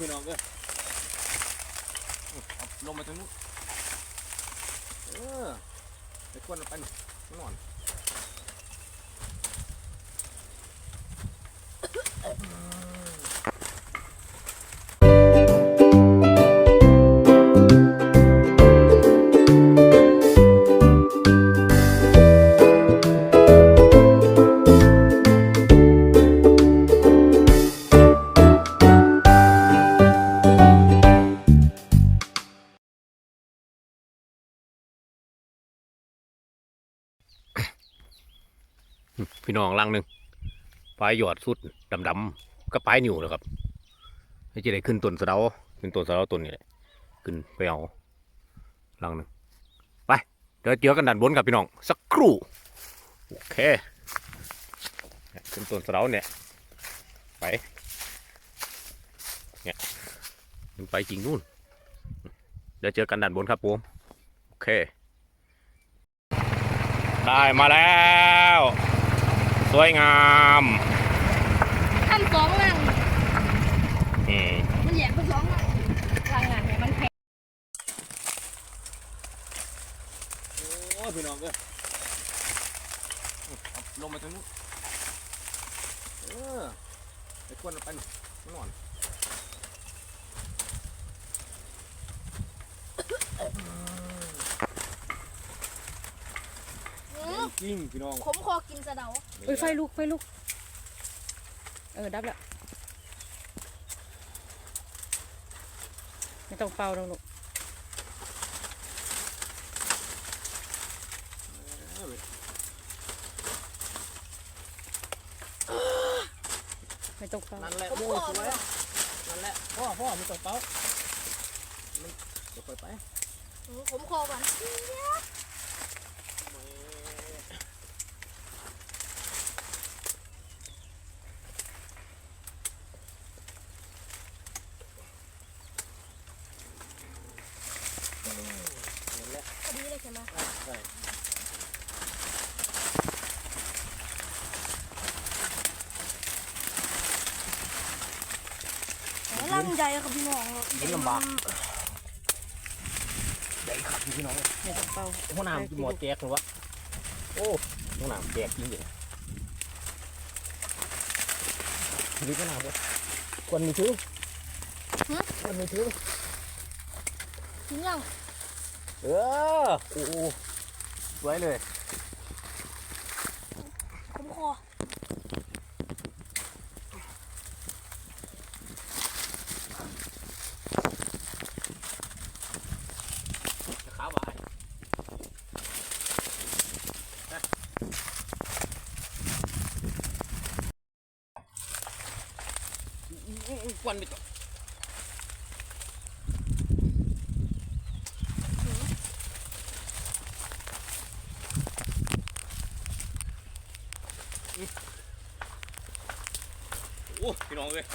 พี่น้องเอ้ยเอาลงมาทางนู้นเออไปควนเอาไปหน่อยนอน พี่น้องลังหนึ่งปลายหยอดสุดดำๆก็ปลายนิ้วเลยครับให้จะได้ขึ้นต้นสะเดาขึ้นต้นสะเดาต้นนี้แหละขึ้นไปเอาลังหนึ่งไปเดี๋ยวเจอกันด้านบนครับพี่น้องสักครู่โอเคเนี่ยขึ้นต้นสะเดาเนี่ยไปเนี่ยมันไปจริงนู่นเดี๋ยวเจอกันด้านบนครับผมโอเค ได้มาแล้ว วยงามทำสองลังอืมมันแยกเป็นสองลังลังอะเนี่ยมันแข็งโอ้พี่น้องเอ้ยลงมาทางนู้นเออไปควนเอาไปหน่อยนอนจ ริงพี่น้องขมคอกินสะเดาเอ้ยไฟลุกไฟลุก เออดับแล้วไม่ต้องเป่าแล้วลูกไม่ต้องเป่านั่นแหละขมโม่คอสเลวยยนั่นแหละพ่อพ่อมันตกเป้ามันตกไปไปขมคอก่อน นั่นแหละ พอดีเลยใช่ไหม ใช่ ลังใหญ่ครับพี่น้องมันลำบากใหญ่ขับพี่น้องไม่ต้องเป่าหัวหน้ำหมดแจกหรือวะโอ้หัวหน้ำแจกจริงเลยนี่ก็หนาบ่คนมีชื่อคนมีชื่อถึงยังเออโอ้โห สวยเลย ขมคอ ขาวบายควันไปต่อโอ้ พี่น้องเลย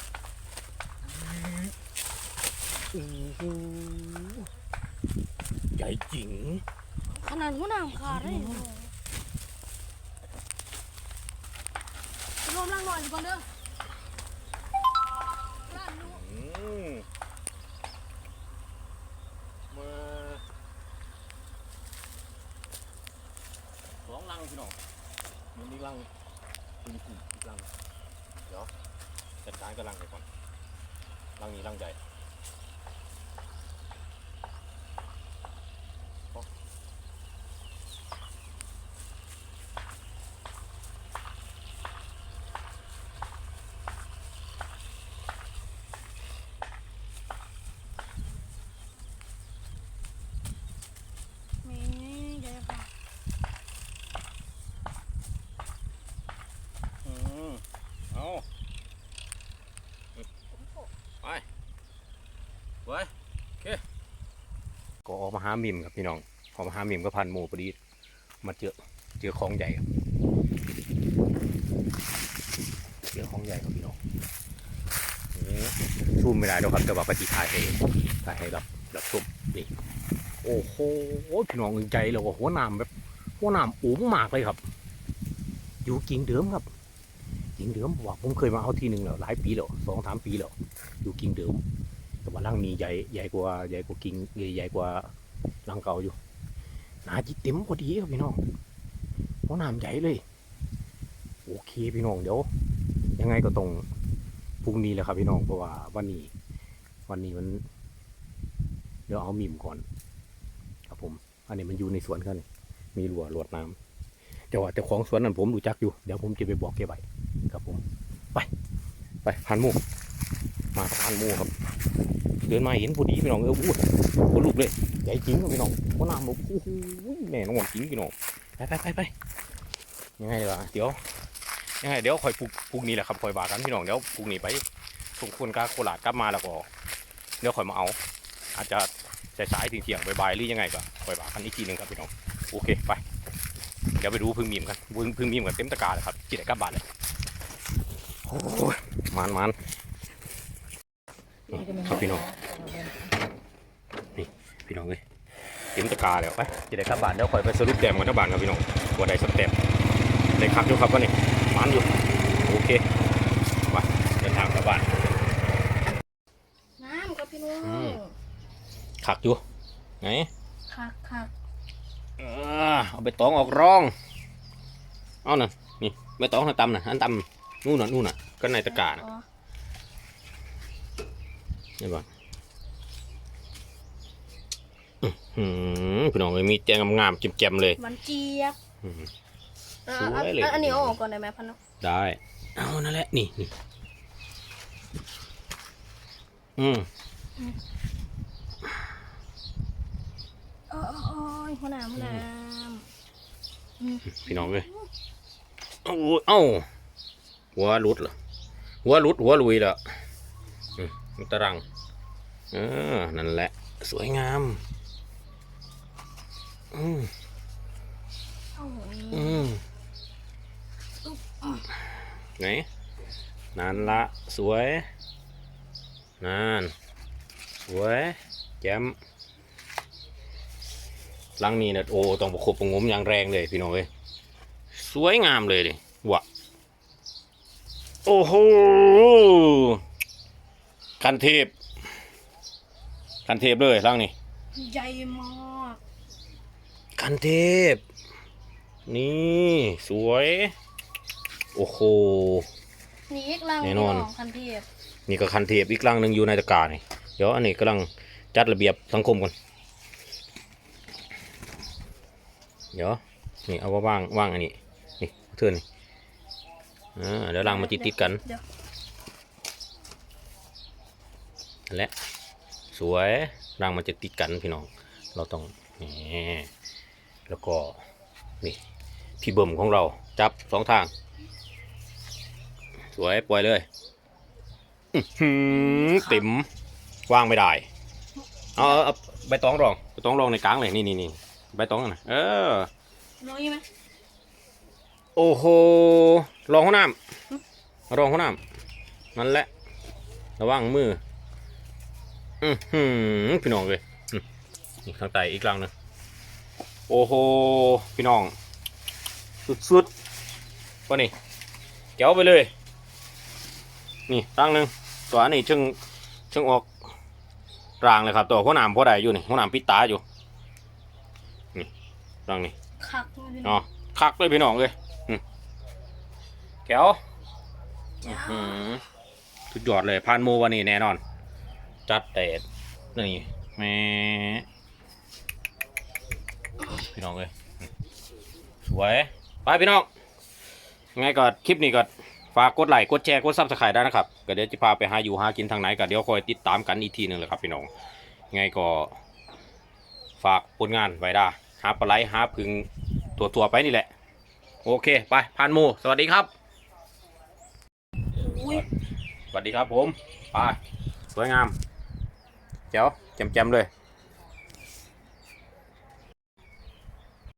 โอ้โหใหญ่จริง ขนาดหัวหน้ำขาดเลยรวมลังหน่อยก่อนเด้อลังดูอืมมาสองลังพี่น้องมันมีลังมีกลุ่มอีกลังเดี๋ยว จัดการกับรังไปก่อนรังนี้รังใหญ่โอ้ นี่ใหญ่ค่ะ อืมเอาไปไว้โอเคก็ออกมา หามิมครับพี่น้องออมาหามิมก็พันหมูพอดีมาเจอเจอของใหญ่ครับเจอของใหญ่ครับพี่น้องนี่ซูมไม่ได้หรอกครับแต่ว่าปฏิทายให้ถ่ายให้แบบแบบซุ่มนี่โอ้โหพี่น้องใจเลยว่าหัวหนามแบบหัวหนามอุ้มมากเลยครับ อยู่กิ่งเดิมครับกิ่งเดิมบอกผมเคยมาเอาทีหนึ่งแล้วหลายปีแล้วสองสามปีแล้วอยู่กิ่งเดิมแต่ว่ารังนี้ใหญ่ใหญ่กว่าใหญ่กว่ากิ่งใหญ่กว่า รังเก่าอยู่นาจิเต็มพอดีครับพี่น้องห้องน้ำใหญ่เลย โอเคพี่น้องเดี๋ยว ยังไงก็ต้องพรุ่งนี้แหละครับพี่น้องเพราะว่าวันนี้ วันนี้มัน เดี๋ยวเอามิมก่อน ครับผม อันนี้มันอยู่ในสวนกันมีรั้วรวดน้ำแต่ว่าแต่ของสวนนั้นผมรู้จักอยู่เดี๋ยวผมจะไปบอกแกไว้ครับผม ไป ไปพันมูมาพันมูครับ เดินมาเห็นพอดีพี่น้องเอออู้คนลุกเลยใหญ่จริงพี่น้องเพราะน้ำแบบโอ้โหแม่น้องหวานจริงพี่น้องไปไปไปไปยังไงล่ะเดี๋ยวยังไงเดี๋ยวคอยปลูกปลูกนี้แหละครับคอยบากันพี่น้องเดี๋ยวปลูกนี้ไปส่งคนกาโคราชกลับมาแล้วก็เดี๋ยวคอยมาเอา อาจจะสายๆเที่ยงๆบ่ายๆหรือยังไงก็คอยบากันอีกทีหนึงครับพี่น้องโอเคไปเดี๋ยวไปดูพึ่งมีมกันพึ่งพึ่งมีมกันเต็มตะกร้าเลยครับจิตได้กลับบ้านเลยโอ้ยมันมัน ครับพี่น้องพี่น้องเลยเต็มตะกร้าแล้วไปจะได้กลับบ้านเดี๋ยวคอยไปสรุปแต้มกันที่บ้านครับพี่น้องว่าได้สักแต้มได้คักอยู่ครับวันนี้มันอยู่โอเคไปเดินทางกลับบ้านน้ำครับพี่น้องอืมคักอยู่ไหนคักคักเออเอาไปตองออกร่องเอาน่ะนี่ใบตองน่ะตำน่ะอันตำนู่นน่ะนู่นน่ะก็ในตะกร้าน่ะอ๋อ นี่บ่อื้อหือพี่น้องเลยมีแจงงามๆแจ่มๆเลยหมันเจี๊ยบอืมอะสวยเลยอะอันนี้เอาออกก่อนได้ไหมพันนกได้เอานั่นแหละนี่นี่อืมเออเออเออหัวหน้ำหัวหน้พี่น้องเลยโอ้ยเอ้าหัวหลุดเหรอหัวหลุดหัวลุยแล้วอืมมันตะรัง เออ นั่นแหละ สวยงาม อืมอืมไหนนั่นละสวยนั่นสวยแจ่มลังนี้นี่ยโอ้ต้องประคบประงมอย่างแรงเลยพี่น้องเอ้ยสวยงามเลยดิวะโอ้โหคันเทพ คันเทพเลยหลังนี้ใหญ่มากคันเทพ นี่สวย โอ้โห นี่อีกลังแน่นอนพี่งคันเทพนี่ก็คันเทปอีกลังหนึ่งอยู่ในตะกร้านี่เดี๋ยวอันนี้กำลังจัดระเบียบสังคมก่อนเดี๋ยวนี่เอาว่าว่างว่างอันนี้นี่เทือนนี่อ่าเดี๋ยวลังมาติดติดๆกันเดี๋ยวนั่นแหละ สวยรังมันจะติดกันพี่น้อง เราต้องนี่แล้วก็นี่พี่เบิ่มของเราจับสองทาง สวยปล่อยเลยอื้อหือเต็มวางไม่ได้เอาเอาเอาใบตองรองใบตองรองในกลางเลยนี่นี่นี่ใบตองนะเออน้อยไหมโอ้โหรองหัวน้ำรองหัวน้ำนั่นแหละระวังมือ อือหือพี่น้องเลยอืมนี่ข้างใต้อีกรังหนึงโอ้โหพี่น้อง สุดๆว่านี่แก้วไปเลย นี่รังหนึ่งตัวอันนี้ชึ่งชึ่งออกรางเลยครับ ตัวหัวหนามพอได้อยู่นี่หัวหนามปิดตาอยู่นี่รังนี้คักเลยพี่น้อ๋อองคักเลยพี่น้องเลยอืมแก้วอื้อหือสุดยอดเลยพานโมวันนี้แน่นอน จัดแต่นี่แม่พี่น้องเลยสวยไปพี่น้องยังไงก็คลิปนี้ก็ฝากกดไลค์กดแชร์กดซับสไครต์ได้นะครับก็เดี๋ยวจะพาไปหาอยู่หากินทางไหนก็เดี๋ยวคอยติดตามกันอีกทีหนึ่งเลยครับพี่น้องยังไงก็ฝากผลงานไว้ได้หาปลาไหลหาพึงตัวตัวๆไปนี่แหละ โอเคไปพานโมสวัสดีครับอุ้ยสวัสดีครับผมไปสวยงาม เจ๋วแจ่มๆเลย